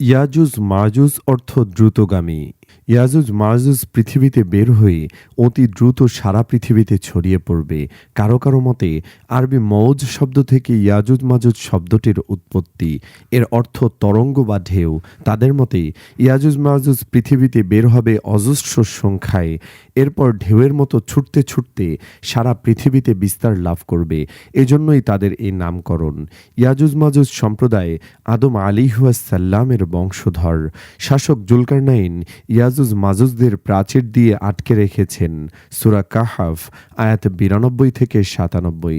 ইয়াজুজ মাজুজ অর্থ দ্রুতগামী। ইয়াজুজ মাজুজ পৃথিবীতে বের হয়ে অতি দ্রুত সারা পৃথিবীতে ছড়িয়ে পড়বে। কারও কারও মতে, আরবি মৌজ শব্দ থেকে ইয়াজুজ মাজুজ শব্দটির উৎপত্তি। এর অর্থ তরঙ্গ বা ঢেউ। তাদের মতে, ইয়াজুজ মাজুজ পৃথিবীতে বের হবে অজস্র সংখ্যায়। এরপর ঢেউয়ের মতো ছুটতে ছুটতে সারা পৃথিবীতে বিস্তার লাভ করবে। এজন্যই তাদের এই নামকরণ। ইয়াজুজ মাজুজ সম্প্রদায় আদম আলিহাসাল্লামের বংশধর। শাসক জুলকারনাইন ইয়াজুজ মাজুজদের প্রাচীর দিয়ে আটকে রেখেছেন সুরা কাহাফ, আয়াত বিরানব্বই থেকে সাতানব্বই।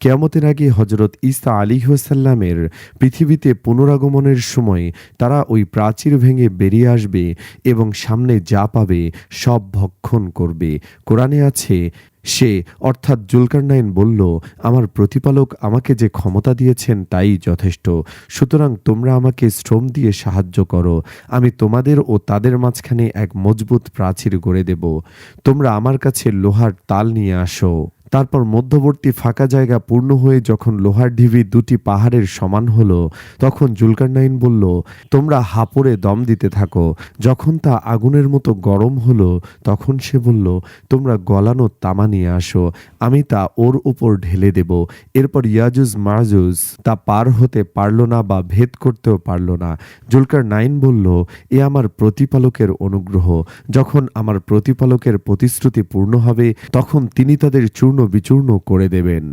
কেয়ামতের আগে হজরত ইসা আলিহাসাল্লামের পৃথিবীতে পুনরাগমনের সময় তারা ওই প্রাচীর ভেঙে বেরিয়ে আসবে এবং সামনে যা পাবে সব ভক্ষণ করবে। কোরআনে আছে সে অর্থাৎ জুলকারনাইন বলল, আমার প্রতিপালক আমাকে যে ক্ষমতা দিয়েছেন তাই যথেষ্ট। সুতরাং তোমরা আমাকে শ্রম দিয়ে সাহায্য করো। আমি তোমাদের ও তাদের মাঝখানে এক মজবুত প্রাচীর গড়ে দেব। তোমরা আমার কাছে লোহার তাল নিয়ে আসো। তারপর মধ্যবর্তী ফাঁকা জায়গা পূর্ণ হয়ে যখন লোহার ঢিবি দুটি পাহাড়ের সমান হলো, তখন জুলকারনাইন বলল, তোমরা হাপড়ে দম দিতে থাকো। যখন তা আগুনের মতো গরম হলো, তখন সে বলল, তোমরা গলানো তামা নিয়ে আসো, আমি তা ওর উপর ঢেলে দেব। এরপর ইয়াজুজ মাজুজ তা পার হতে পারল না বা ভেদ করতেও পারল না। জুলকার নাইন বলল, এ আমার প্রতিপালকের অনুগ্রহ। যখন আমার প্রতিপালকের প্রতিশ্রুতি পূর্ণ হবে, তখন তিনি তাদের চূর্ণ বিচূর্ণ করে দেবেন।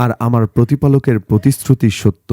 আর আমার প্রতিপালকের প্রতিশ্রুতি সত্য।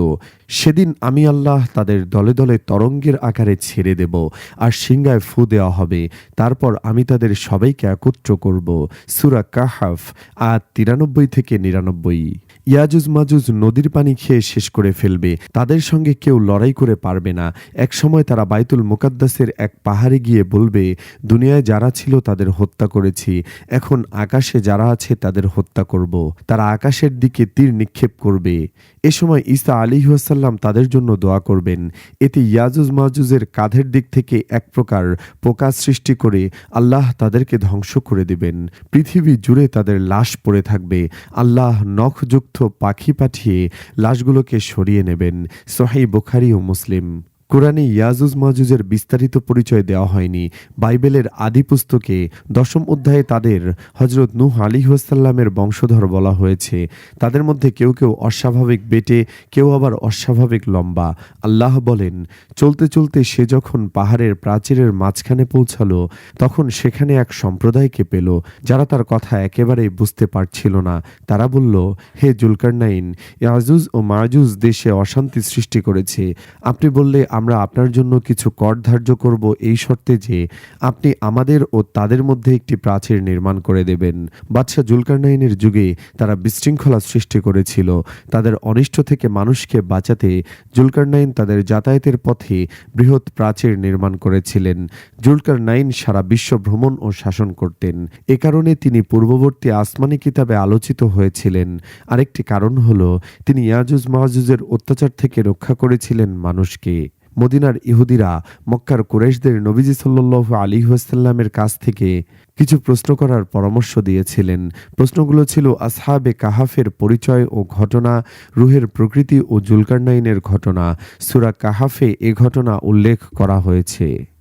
সেদিন আমি আল্লাহ তাদের দলে দলে তরঙ্গের আকারে ছেড়ে দেব আর সিংগায় ফু দেওয়া হবে। তারপর আমি তাদের সবাইকে একত্র করব। সুরা কাহাফ আর তিরানব্বই থেকে নিরানব্বই। ইয়াজুজ মাজুজ নদীর পানি খেয়ে শেষ করে ফেলবে। তাদের সঙ্গে কেউ লড়াই করে পারবে না। এক সময় তারা বাইতুল মুকাদ্দাসের এক পাহাড়ে গিয়ে বলবে, দুনিয়ায় যারা ছিল তাদের হত্যা করেছি। এখন আকাশে যারা আছে তাদের হত্যা করব। তারা আকাশের দিকে তীর নিক্ষেপ করবে। এ সময় ঈসা আলিহাসাল্লাম তাদের জন্য দোয়া করবেন। এতে ইয়াজুজ মাজুজের কাঁধের দিক থেকে এক প্রকার পোকা সৃষ্টি করে আল্লাহ তাদেরকে ধ্বংস করে দেবেন। পৃথিবী জুড়ে তাদের লাশ পড়ে থাকবে। আল্লাহ নখযুক্ত পাখি পাঠিয়ে লাশগুলোকে সরিয়ে নেবেন। সোহাই বোখারি ও মুসলিম। কোরআনে ইয়াজুজ মাজুজের বিস্তারিত পরিচয় দেওয়া হয়নি। বাইবেলের আদি পুস্তকে দশম অধ্যায়ে তাদের হজরত নূহ আলিহাসাল্লামের বংশধর বলা হয়েছে। তাদের মধ্যে কেউ কেউ অস্বাভাবিক বেটে, কেউ আবার অস্বাভাবিক লম্বা। আল্লাহ বলেন, চলতে চলতে সে যখন পাহাড়ের প্রাচীরের মাঝখানে পৌঁছালো, তখন সেখানে এক সম্প্রদায়কে পেল, যারা তার কথা একেবারেই বুঝতে পারছিল না। তারা বলল, হে জুলকারনাইন, ইয়াজুজ ও মাজুজ দেশে অশান্তি সৃষ্টি করেছে। আপনি বললে আমরা আপনার জন্য কিছু কর ধার্য করব এই শর্তে যে আপনি আমাদের ও তাদের মধ্যে একটি প্রাচীর নির্মাণ করে দেবেন। বাদশাহ জুলকারনাইনের যুগে তারা বিশৃঙ্খলা সৃষ্টি করেছিল। তাদের অনিষ্ট থেকে মানুষকে বাঁচাতে জুলকারনাইন তাদের যাতায়াতের পথে বৃহৎ প্রাচীর নির্মাণ করেছিলেন। জুলকারনাইন সারা বিশ্ব ভ্রমণ ও শাসন করতেন। এ কারণে তিনি পূর্ববর্তী আসমানি কিতাবে আলোচিত হয়েছিলেন। আরেকটি কারণ হল, তিনি ইয়াজুজ মাহাজুজের অত্যাচার থেকে রক্ষা করেছিলেন মানুষকে। মদিনার ইহুদিরা মক্কার কুরেশদের নবীজি সাল্লু আলী ওয়াসাল্লামের কাছ থেকে কিছু প্রশ্ন করার পরামর্শ দিয়েছিলেন। প্রশ্নগুলো ছিল আসহাবে কাহাফের পরিচয় ও ঘটনা, রুহের প্রকৃতি ও জুলকারনাইনের ঘটনা। সুরা কাহাফে এ ঘটনা উল্লেখ করা হয়েছে।